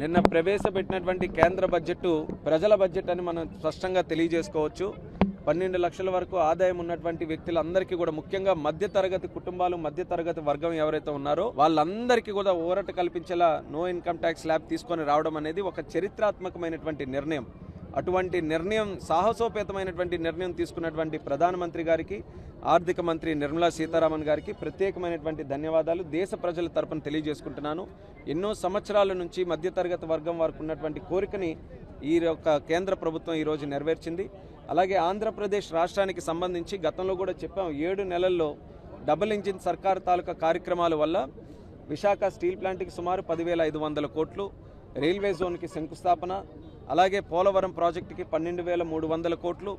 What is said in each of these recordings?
నిన్న ప్రవేశపెట్టినటువంటి కేంద్ర బడ్జెట్ ప్రజల బడ్జెట్ అని మనం స్పష్టంగా తెలియజేసుకోవచ్చు. పన్నెండు లక్షల వరకు ఆదాయం ఉన్నటువంటి వ్యక్తులందరికీ కూడా ముఖ్యంగా మధ్య తరగతి కుటుంబాలు మధ్య తరగతి వర్గం ఎవరైతే ఉన్నారో వాళ్ళందరికీ కూడా ఊరట కల్పించేలా నో ఇన్కమ్ ట్యాక్స్ ల్యాబ్ తీసుకొని రావడం అనేది ఒక చరిత్రాత్మకమైనటువంటి నిర్ణయం. అటువంటి నిర్ణయం సాహసోపేతమైనటువంటి నిర్ణయం తీసుకున్నటువంటి ప్రధానమంత్రి గారికి ఆర్థిక మంత్రి నిర్మలా సీతారామన్ గారికి ప్రత్యేకమైనటువంటి ధన్యవాదాలు. దేశ ప్రజల తరపున తెలియజేసుకుంటున్నాను. ఎన్నో సంవత్సరాల నుంచి మధ్యతరగతి వర్గం వారికి ఉన్నటువంటి కోరికని ఈ యొక్క కేంద్ర ప్రభుత్వం ఈరోజు నెరవేర్చింది. అలాగే ఆంధ్రప్రదేశ్ రాష్ట్రానికి సంబంధించి గతంలో కూడా చెప్పాం ఏడు నెలల్లో డబుల్ ఇంజిన్ సర్కార్ తాలూకా కార్యక్రమాల వల్ల విశాఖ స్టీల్ ప్లాంట్కి సుమారు పదివేల ఐదు వందల కోట్లు రైల్వే జోన్కి శంకుస్థాపన అలాగే పోలవరం ప్రాజెక్టుకి పన్నెండు వేల మూడు వందల కోట్లు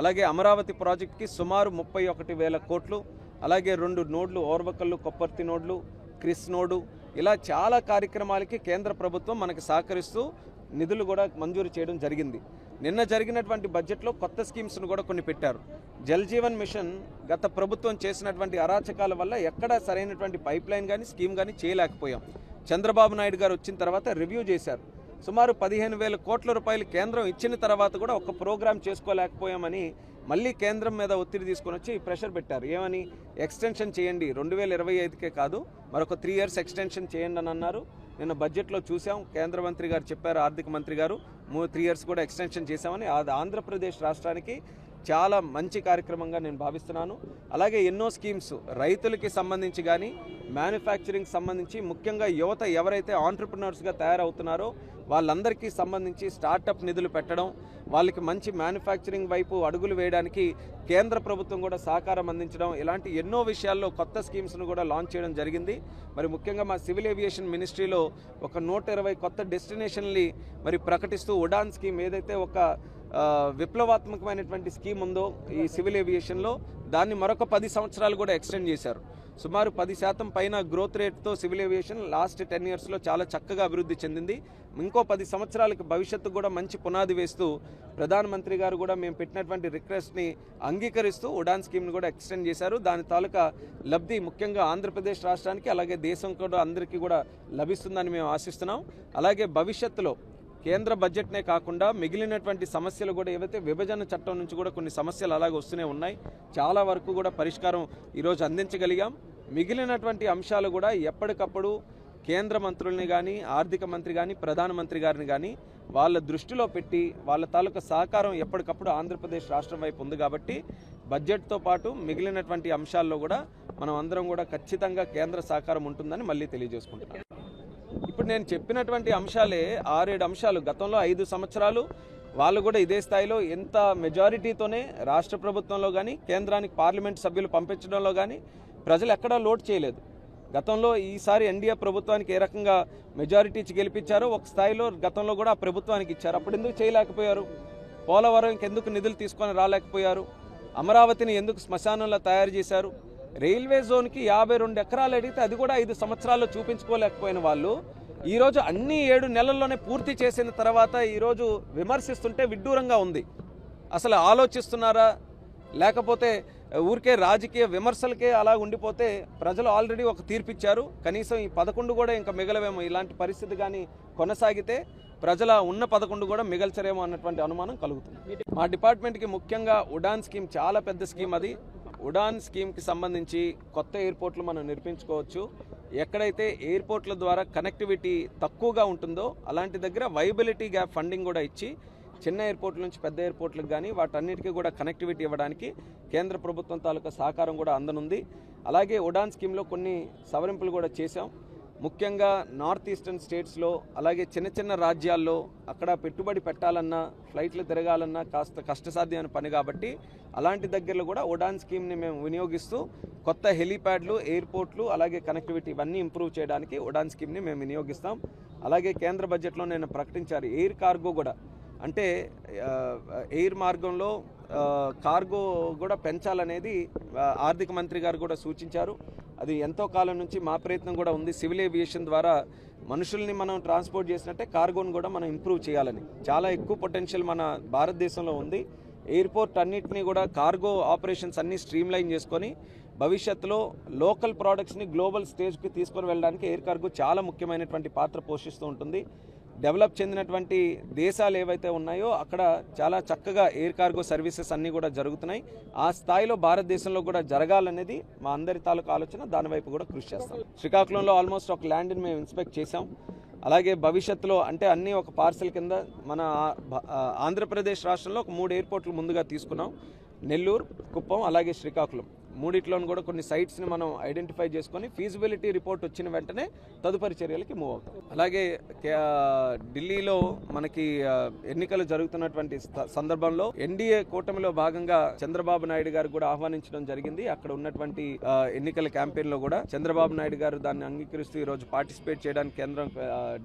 అలాగే అమరావతి ప్రాజెక్టుకి సుమారు ముప్పై ఒకటి వేల కోట్లు అలాగే రెండు నోడ్లు ఓర్వకల్లు కొప్పర్తి నోడ్లు క్రిస్ నోడు ఇలా చాలా కార్యక్రమాలకి కేంద్ర ప్రభుత్వం మనకి సహకరిస్తూ నిధులు కూడా మంజూరు చేయడం జరిగింది. నిన్న జరిగినటువంటి బడ్జెట్లో కొత్త స్కీమ్స్ను కూడా కొన్ని పెట్టారు. జల్ జీవన్ మిషన్ గత ప్రభుత్వం చేసినటువంటి అరాచకాల వల్ల ఎక్కడా సరైనటువంటి పైప్ లైన్ కానీ స్కీమ్ కానీ చేయలేకపోయాం. చంద్రబాబు నాయుడు గారు వచ్చిన తర్వాత రివ్యూ చేశారు. సుమారు పదిహేను వేల కోట్ల రూపాయలు కేంద్రం ఇచ్చిన తర్వాత కూడా ఒక ప్రోగ్రాం చేసుకోలేకపోయామని మళ్ళీ కేంద్రం మీద ఒత్తిడి తీసుకొని వచ్చి ప్రెషర్ పెట్టారు. ఏమని? ఎక్స్టెన్షన్ చేయండి. రెండు వేల ఇరవై ఐదుకే కాదు మరొక త్రీ ఇయర్స్ ఎక్స్టెన్షన్ చేయండి అని అన్నారు. నిన్న బడ్జెట్లో చూసాం కేంద్ర మంత్రి గారు చెప్పారు ఆర్థిక మంత్రి గారు మూడు త్రీ ఇయర్స్ కూడా ఎక్స్టెన్షన్ చేశామని. అది ఆంధ్రప్రదేశ్ రాష్ట్రానికి చాలా మంచి కార్యక్రమంగా నేను భావిస్తున్నాను. అలాగే ఎన్నో స్కీమ్స్ రైతులకి సంబంధించి కానీ మ్యానుఫ్యాక్చరింగ్ సంబంధించి ముఖ్యంగా యువత ఎవరైతే ఆంటర్ప్రినర్స్గా తయారవుతున్నారో వాళ్ళందరికీ సంబంధించి స్టార్టప్ నిధులు పెట్టడం వాళ్ళకి మంచి మ్యానుఫ్యాక్చరింగ్ వైపు అడుగులు వేయడానికి కేంద్ర ప్రభుత్వం కూడా సహకారం అందించడం ఇలాంటి ఎన్నో విషయాల్లో కొత్త స్కీమ్స్ను కూడా లాంచ్ చేయడం జరిగింది. మరి ముఖ్యంగా మా సివిల్ ఏవియేషన్ మినిస్ట్రీలో ఒక నూట ఇరవై కొత్త డెస్టినేషన్లు మరి ప్రకటిస్తూ ఉడాన్ స్కీమ్ ఏదైతే ఒక విప్లవాత్మకమైనటువంటి స్కీమ్ ఉందో ఈ సివిల్ ఏవియేషన్లో దాన్ని మరొక పది సంవత్సరాలు కూడా ఎక్స్టెండ్ చేశారు. సుమారు పది శాతం పైన గ్రోత్ రేట్తో సివిల్ ఏవియేషన్ లాస్ట్ టెన్ ఇయర్స్లో చాలా చక్కగా అభివృద్ధి చెందింది. ఇంకో పది సంవత్సరాలకి భవిష్యత్తు కూడా మంచి పునాది వేస్తూ ప్రధానమంత్రి గారు కూడా మేము పెట్టినటువంటి రిక్వెస్ట్ని అంగీకరిస్తూ ఉడాన్ స్కీమ్ని కూడా ఎక్స్టెండ్ చేశారు. దాని తాలూకా లబ్ధి ముఖ్యంగా ఆంధ్రప్రదేశ్ రాష్ట్రానికి అలాగే దేశం కూడా అందరికీ కూడా లభిస్తుందని మేము ఆశిస్తున్నాం. అలాగే భవిష్యత్తులో కేంద్ర బడ్జెట్నే కాకుండా మిగిలినటువంటి సమస్యలు కూడా ఏవైతే విభజన చట్టం నుంచి కూడా కొన్ని సమస్యలు అలాగే వస్తూనే ఉన్నాయి చాలా వరకు కూడా పరిష్కారం ఈరోజు అందించగలిగాం. మిగిలినటువంటి అంశాలు కూడా ఎప్పటికప్పుడు కేంద్ర మంత్రుల్ని కానీ ఆర్థిక మంత్రి కానీ ప్రధానమంత్రి గారిని కానీ వాళ్ళ దృష్టిలో పెట్టి వాళ్ళ తాలూకా సహకారం ఎప్పటికప్పుడు ఆంధ్రప్రదేశ్ రాష్ట్రం వైపు ఉంది కాబట్టి బడ్జెట్తో పాటు మిగిలినటువంటి అంశాల్లో కూడా మనం అందరం కూడా ఖచ్చితంగా కేంద్ర సహకారం ఉంటుందని మళ్ళీ తెలియజేసుకుంటున్నాం. ఇప్పుడు నేను చెప్పినటువంటి అంశాలే ఆరేడు అంశాలు. గతంలో ఐదు సంవత్సరాలు వాళ్ళు కూడా ఇదే స్థాయిలో ఎంత మెజారిటీతోనే రాష్ట్ర ప్రభుత్వంలో కానీ కేంద్రానికి పార్లమెంట్ సభ్యులు పంపించడంలో కానీ ప్రజలు ఎక్కడా లోటు చేయలేదు. గతంలో ఈసారి ఎన్డీఏ ప్రభుత్వానికి ఏ రకంగా మెజారిటీ ఇచ్చి గెలిపించారో ఒక స్థాయిలో గతంలో కూడా ఆ ప్రభుత్వానికి ఇచ్చారు. అప్పుడు ఎందుకు చేయలేకపోయారు? పోలవరంకి ఎందుకు నిధులు తీసుకొని రాలేకపోయారు? అమరావతిని ఎందుకు శ్మశానంలో తయారు చేశారు? రైల్వే జోన్కి యాభై రెండు ఎకరాలు అడిగితే అది కూడా ఐదు సంవత్సరాల్లో చూపించుకోలేకపోయిన వాళ్ళు ఈరోజు అన్ని ఏడు నెలల్లోనే పూర్తి చేసిన తర్వాత ఈరోజు విమర్శిస్తుంటే విడ్డూరంగా ఉంది. అసలు ఆలోచిస్తున్నారా? లేకపోతే ఊరికే రాజకీయ విమర్శలకే అలా ఉండిపోతే ప్రజలు ఆల్రెడీ ఒక తీర్పిచ్చారు. కనీసం ఈ పదకొండు కూడా ఇంకా మిగలవేమో. ఇలాంటి పరిస్థితి కానీ కొనసాగితే ప్రజల ఉన్న పదకొండు కూడా మిగల్చరేమో అన్నటువంటి అనుమానం కలుగుతుంది. మా డిపార్ట్మెంట్కి ముఖ్యంగా ఉడాన్ స్కీమ్ చాలా పెద్ద స్కీమ్ అది. ఉడాన్ స్కీమ్కి సంబంధించి కొత్త ఎయిర్పోర్ట్లు మనం నిర్మించుకోవచ్చు. ఎక్కడైతే ఎయిర్పోర్ట్ల ద్వారా కనెక్టివిటీ తక్కువగా ఉంటుందో అలాంటి దగ్గర వైబిలిటీ గ్యాప్ ఫండింగ్ కూడా ఇచ్చి చిన్న ఎయిర్పోర్ట్ల నుంచి పెద్ద ఎయిర్పోర్ట్లకు కానీ వాటన్నిటికీ కూడా కనెక్టివిటీ ఇవ్వడానికి కేంద్ర ప్రభుత్వం తాలూకా సహకారం కూడా అందనుంది. అలాగే ఉడాన్ స్కీమ్లో కొన్ని సవరింపులు కూడా చేశాం. ముఖ్యంగా నార్త్ ఈస్టర్న్ స్టేట్స్లో అలాగే చిన్న చిన్న రాజ్యాల్లో అక్కడ పెట్టుబడి పెట్టాలన్నా ఫ్లైట్లు తిరగాలన్నా కాస్త కష్టసాధ్యమైన పని కాబట్టి అలాంటి దగ్గరలో కూడా ఉడాన్ స్కీమ్ని మేము వినియోగిస్తూ కొత్త హెలీప్యాడ్లు ఎయిర్పోర్ట్లు అలాగే కనెక్టివిటీ ఇవన్నీ ఇంప్రూవ్ చేయడానికి ఉడాన్ స్కీమ్ని మేము వినియోగిస్తాం. అలాగే కేంద్ర బడ్జెట్లో నేను ప్రకటించారు ఎయిర్ కార్గో కూడా. అంటే ఎయిర్ మార్గంలో కార్గో కూడా పెంచాలనేది ఆర్థిక మంత్రి గారు కూడా సూచించారు. అది ఎంతో కాలం నుంచి మా ప్రయత్నం కూడా ఉంది. సివిల్ ఏవియేషన్ ద్వారా మనుషుల్ని మనం ట్రాన్స్పోర్ట్ చేసినట్టే కార్గోని కూడా మనం ఇంప్రూవ్ చేయాలని. చాలా ఎక్కువ పొటెన్షియల్ మన భారతదేశంలో ఉంది. ఎయిర్పోర్ట్ అన్నింటినీ కూడా కార్గో ఆపరేషన్స్ అన్నీ స్ట్రీమ్లైన్ చేసుకొని భవిష్యత్తులో లోకల్ ప్రోడక్ట్స్ని గ్లోబల్ స్టేజ్కి తీసుకొని వెళ్ళడానికి ఎయిర్ కార్గో చాలా ముఖ్యమైనటువంటి పాత్ర పోషిస్తూ ఉంటుంది. డెవలప్ చెందినటువంటి దేశాలు ఏవైతే ఉన్నాయో అక్కడ చాలా చక్కగా ఎయిర్ కార్గో సర్వీసెస్ అన్నీ కూడా జరుగుతున్నాయి. ఆ స్థాయిలో భారతదేశంలో కూడా జరగాలనేది మా అందరి తాలూకు ఆలోచన. దాని వైపు కూడా కృషి చేస్తాం. శ్రీకాకుళంలో ఆల్మోస్ట్ ఒక ల్యాండ్ని మేము ఇన్స్పెక్ట్ చేసాం అలాగే భవిష్యత్తులో అంటే అన్నీ ఒక పార్సల్ కింద మన భ- ఆంధ్రప్రదేశ్ రాష్ట్రంలో ఒక మూడు ఎయిర్పోర్ట్లు ముందుగా తీసుకున్నాం. నెల్లూరు కుప్పం అలాగే శ్రీకాకుళం. మూడిట్లోనూ కూడా కొన్ని సైట్స్ని మనం ఐడెంటిఫై చేసుకొని ఫీజిబిలిటీ రిపోర్ట్ వచ్చిన వెంటనే తదుపరి చర్యలకి మూవ్ అవుతాం. అలాగే కే- ఢిల్లీలో మనకి ఎన్నికలు జరుగుతున్నటువంటి సందర్భంలో ఎన్డీఏ కూటమిలో భాగంగా చంద్రబాబు నాయుడు గారు కూడా ఆహ్వానించడం జరిగింది. అక్కడ ఉన్నటువంటి ఎన్నికల క్యాంపెయిన్లో కూడా చంద్రబాబు నాయుడు గారు దాన్ని అంగీకరిస్తూ ఈ రోజు పార్టిసిపేట్ చేయడానికి కేంద్రం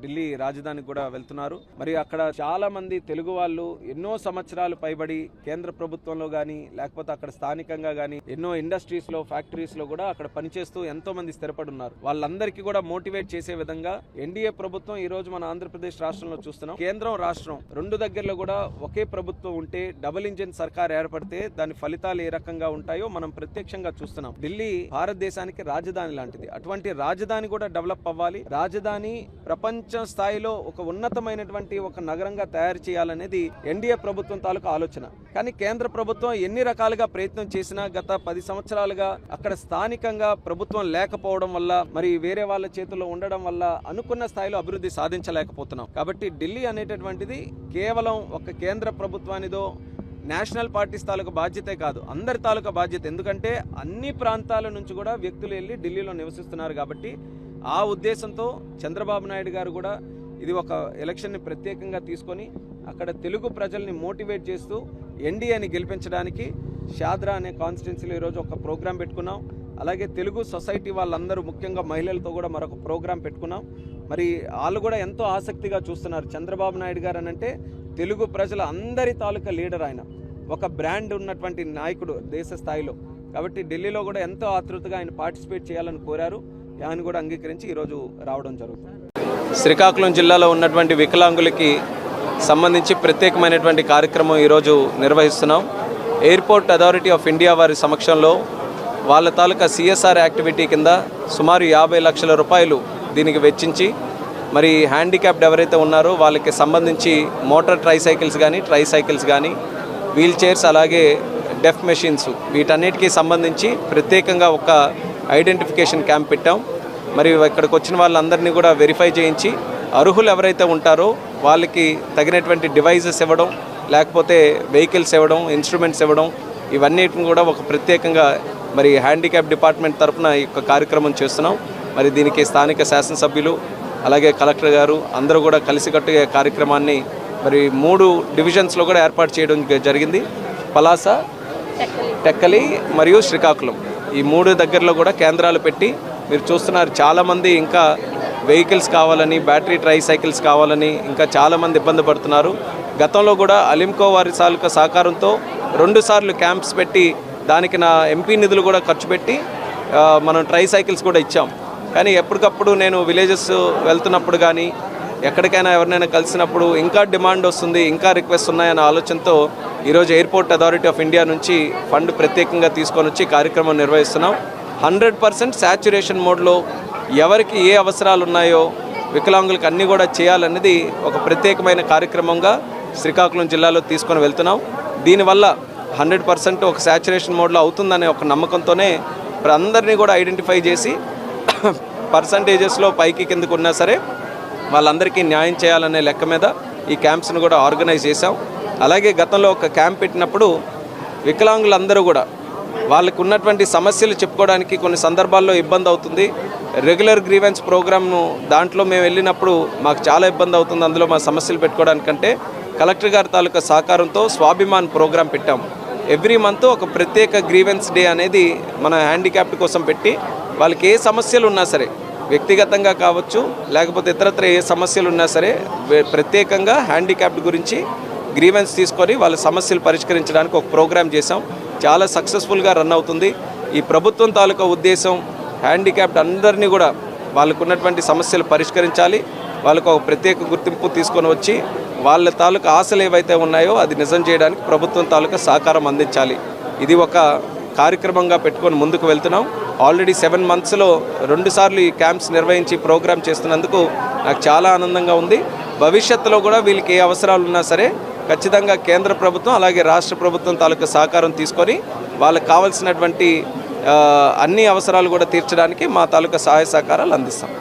ఢిల్లీ రాజధానికి కూడా వెళ్తున్నారు. మరి అక్కడ చాలా మంది తెలుగు వాళ్ళు ఎన్నో సంవత్సరాలు పైబడి కేంద్ర ప్రభుత్వంలో కానీ లేకపోతే అక్కడ స్థానికంగా కానీ ఎన్నో ఇండస్ట్రీ లో ఫ్యాక్టరీస్లో కూడా అక్కడ పనిచేస్తూ ఎంతోమంది స్థిరపడున్నారు స్థిరపడి ఉన్నారు. వాళ్ళందరికీ కూడా మోటివేట్ చేసే విధంగా ఎన్డీఏ ప్రభుత్వం ఈ రోజు మన ఆంధ్రప్రదేశ్ రాష్ట్రంలో చూస్తున్నాం. కేంద్రం రాష్ట్రం రెండు దగ్గరలో కూడా ఒకే ప్రభుత్వం ఉంటే డబుల్ ఇంజిన్ సర్కార్ ఏర్పడితే దాని ఫలితాలు ఏ రకంగా ఉంటాయో మనం ప్రత్యక్షంగా చూస్తున్నాం. ఢిల్లీ భారతదేశానికి రాజధాని లాంటిది. అటువంటి రాజధాని కూడా డెవలప్ అవ్వాలి. రాజధాని ప్రపంచ స్థాయిలో ఒక ఉన్నతమైనటువంటి ఒక నగరంగా తయారు చేయాలనేది ఎన్డీఏ ప్రభుత్వం తాలూకు ఆలోచన. కానీ కేంద్ర ప్రభుత్వం ఎన్ని రకాలుగా ప్రయత్నం చేసినా గత పది సంవత్సరాలుగా అక్కడ స్థానికంగా ప్రభుత్వం లేకపోవడం వల్ల మరి వేరే వాళ్ళ చేతుల్లో ఉండడం వల్ల అనుకున్న స్థాయిలో అభివృద్ధి సాధించలేకపోతున్నాం. కాబట్టి ఢిల్లీ అనేటటువంటిది కేవలం ఒక కేంద్ర ప్రభుత్వానిదో నేషనల్ పార్టీస్ తాలూకా బాధ్యతే కాదు అందరి తాలూకా బాధ్యత. ఎందుకంటే అన్ని ప్రాంతాల నుంచి కూడా వ్యక్తులు వెళ్ళి ఢిల్లీలో నివసిస్తున్నారు కాబట్టి ఆ ఉద్దేశంతో చంద్రబాబు నాయుడు గారు కూడా ఇది ఒక ఎలక్షన్ని ప్రత్యేకంగా తీసుకొని అక్కడ తెలుగు ప్రజల్ని మోటివేట్ చేస్తూ ఎన్డీఏని గెలిపించడానికి షాద్రా అనే కాన్స్టిట్యున్సీలో ఈరోజు ఒక ప్రోగ్రాం పెట్టుకున్నాం. అలాగే తెలుగు సొసైటీ వాళ్ళందరూ ముఖ్యంగా మహిళలతో కూడా మరొక ప్రోగ్రాం పెట్టుకున్నాం. మరి వాళ్ళు కూడా ఎంతో ఆసక్తిగా చూస్తున్నారు. చంద్రబాబు నాయుడు గారు అంటే తెలుగు ప్రజల అందరి తాలూకా లీడర్ ఆయన. ఒక బ్రాండ్ ఉన్నటువంటి నాయకుడు దేశ స్థాయిలో. కాబట్టి ఢిల్లీలో కూడా ఎంతో ఆతృతగా ఆయన పార్టిసిపేట్ చేయాలని కోరారు. ఆయన కూడా అంగీకరించి ఈరోజు రావడం జరుగుతుంది. శ్రీకాకుళం జిల్లాలో ఉన్నటువంటి వికలాంగులకి సంబంధించి ప్రత్యేకమైనటువంటి కార్యక్రమం ఈరోజు నిర్వహిస్తున్నాం. ఎయిర్పోర్ట్ అథారిటీ ఆఫ్ ఇండియా వారి సమక్షంలో వాళ్ళ తాలూకా సిఎస్ఆర్ యాక్టివిటీ కింద సుమారు యాభై లక్షల రూపాయలు దీనికి వెచ్చించి మరి హ్యాండిక్యాప్డ్ ఎవరైతే ఉన్నారో వాళ్ళకి సంబంధించి మోటార్ ట్రైసైకిల్స్ కానీ ట్రైసైకిల్స్ కానీ వీల్ చైర్స్ అలాగే డెఫ్ మెషిన్స్ వీటన్నిటికీ సంబంధించి ప్రత్యేకంగా ఒక ఐడెంటిఫికేషన్ క్యాంప్ పెట్టాం. మరి ఇక్కడికి వచ్చిన వాళ్ళందరినీ కూడా వెరిఫై చేయించి అర్హులు ఎవరైతే ఉంటారో వాళ్ళకి తగినటువంటి డివైజెస్ ఇవ్వడం లేకపోతే వెహికల్స్ ఇవ్వడం ఇన్స్ట్రుమెంట్స్ ఇవ్వడం ఇవన్నిటిని కూడా ఒక ప్రత్యేకంగా మరి హ్యాండిక్యాప్ డిపార్ట్మెంట్ తరఫున ఈ యొక్క కార్యక్రమం చేస్తున్నాం. మరి దీనికి స్థానిక శాసనసభ్యులు అలాగే కలెక్టర్ గారు అందరూ కూడా కలిసికట్టుగా కార్యక్రమాన్ని మరి మూడు డివిజన్స్లో కూడా ఏర్పాటు చేయడం జరిగింది. పలాస టెక్కలి మరియు శ్రీకాకుళం. ఈ మూడు దగ్గరలో కూడా కేంద్రాలు పెట్టి మీరు చూస్తున్నారు చాలామంది ఇంకా వెహికల్స్ కావాలని బ్యాటరీ ట్రై సైకిల్స్ కావాలని ఇంకా చాలామంది ఇబ్బంది పడుతున్నారు. గతంలో కూడా అలింకో వారి తాలూకా సహకారంతో రెండుసార్లు క్యాంప్స్ పెట్టి దానికి నా ఎంపీ నిధులు కూడా ఖర్చు పెట్టి మనం ట్రై సైకిల్స్ కూడా ఇచ్చాం. కానీ ఎప్పటికప్పుడు నేను విలేజెస్ వెళ్తున్నప్పుడు కానీ ఎక్కడికైనా ఎవరినైనా కలిసినప్పుడు ఇంకా డిమాండ్ వస్తుంది ఇంకా రిక్వెస్ట్ ఉన్నాయన్న ఆలోచనతో ఈరోజు ఎయిర్పోర్ట్ అథారిటీ ఆఫ్ ఇండియా నుంచి ఫండ్ ప్రత్యేకంగా తీసుకొని వచ్చి కార్యక్రమం నిర్వహిస్తున్నాం. హండ్రెడ్ పర్సెంట్ శాచురేషన్ మోడ్లో ఎవరికి ఏ అవసరాలు ఉన్నాయో వికలాంగులకు అన్నీ కూడా చేయాలన్నది ఒక ప్రత్యేకమైన కార్యక్రమంగా శ్రీకాకుళం జిల్లాలో తీసుకొని వెళ్తున్నాం. దీనివల్ల హండ్రెడ్ పర్సెంట్ ఒక శాచురేషన్ మోడ్లో అవుతుందనే ఒక నమ్మకంతోనే అందరినీ కూడా ఐడెంటిఫై చేసి పర్సంటేజెస్లో పైకి కిందకు ఉన్నా సరే వాళ్ళందరికీ న్యాయం చేయాలనే లెక్క మీద ఈ క్యాంప్స్ను కూడా ఆర్గనైజ్ చేశాం. అలాగే గతంలో ఒక క్యాంప్ పెట్టినప్పుడు వికలాంగులందరూ కూడా వాళ్ళకు ఉన్నటువంటి సమస్యలు చెప్పుకోవడానికి కొన్ని సందర్భాల్లో ఇబ్బంది అవుతుంది. రెగ్యులర్ గ్రీవెన్స్ ప్రోగ్రామ్ను దాంట్లో మేము వెళ్ళినప్పుడు మాకు చాలా ఇబ్బంది అవుతుంది. అందులో మా సమస్యలు పెట్టుకోవడానికంటే కలెక్టర్ గారి తాలూకా సహకారంతో స్వాభిమాన్ ప్రోగ్రాం పెట్టాం. ఎవ్రీ మంత్ ఒక ప్రత్యేక గ్రీవెన్స్ డే అనేది మన హ్యాండిక్యాప్డ్ కోసం పెట్టి వాళ్ళకి ఏ సమస్యలు ఉన్నా సరే వ్యక్తిగతంగా కావచ్చు లేకపోతే ఇతరత్ర ఏ సమస్యలు ఉన్నా సరే ప్రత్యేకంగా హ్యాండిక్యాప్డ్ గురించి గ్రీవెన్స్ తీసుకొని వాళ్ళ సమస్యలు పరిష్కరించడానికి ఒక ప్రోగ్రామ్ చేసాం చాలా సక్సెస్ఫుల్గా రన్ అవుతుంది. ఈ ప్రభుత్వం తాలూకా ఉద్దేశం హ్యాండిక్యాప్డ్ అందరినీ కూడా వాళ్ళకున్నటువంటి సమస్యలు పరిష్కరించాలి. వాళ్ళకు ఒక ప్రత్యేక గుర్తింపు తీసుకొని వచ్చి వాళ్ళ తాలూకా ఆశలు ఏవైతే ఉన్నాయో అది నిజం చేయడానికి ప్రభుత్వం తాలూకా సహకారం అందించాలి. ఇది ఒక కార్యక్రమంగా పెట్టుకొని ముందుకు వెళ్తున్నాం. ఆల్రెడీ సెవెన్ మంత్స్లో రెండుసార్లు ఈ క్యాంప్స్ నిర్వహించి ప్రోగ్రామ్ చేస్తున్నందుకు నాకు చాలా ఆనందంగా ఉంది. భవిష్యత్తులో కూడా వీళ్ళకి ఏ అవసరాలు ఉన్నా సరే ఖచ్చితంగా కేంద్ర ప్రభుత్వం అలాగే రాష్ట్ర ప్రభుత్వం తాలూకా సహకారం తీసుకొని వాళ్ళకి కావాల్సినటువంటి అన్ని అవసరాలు కూడా తీర్చడానికి మా తాలూకా సహాయ సహకారాలు అందిస్తాం.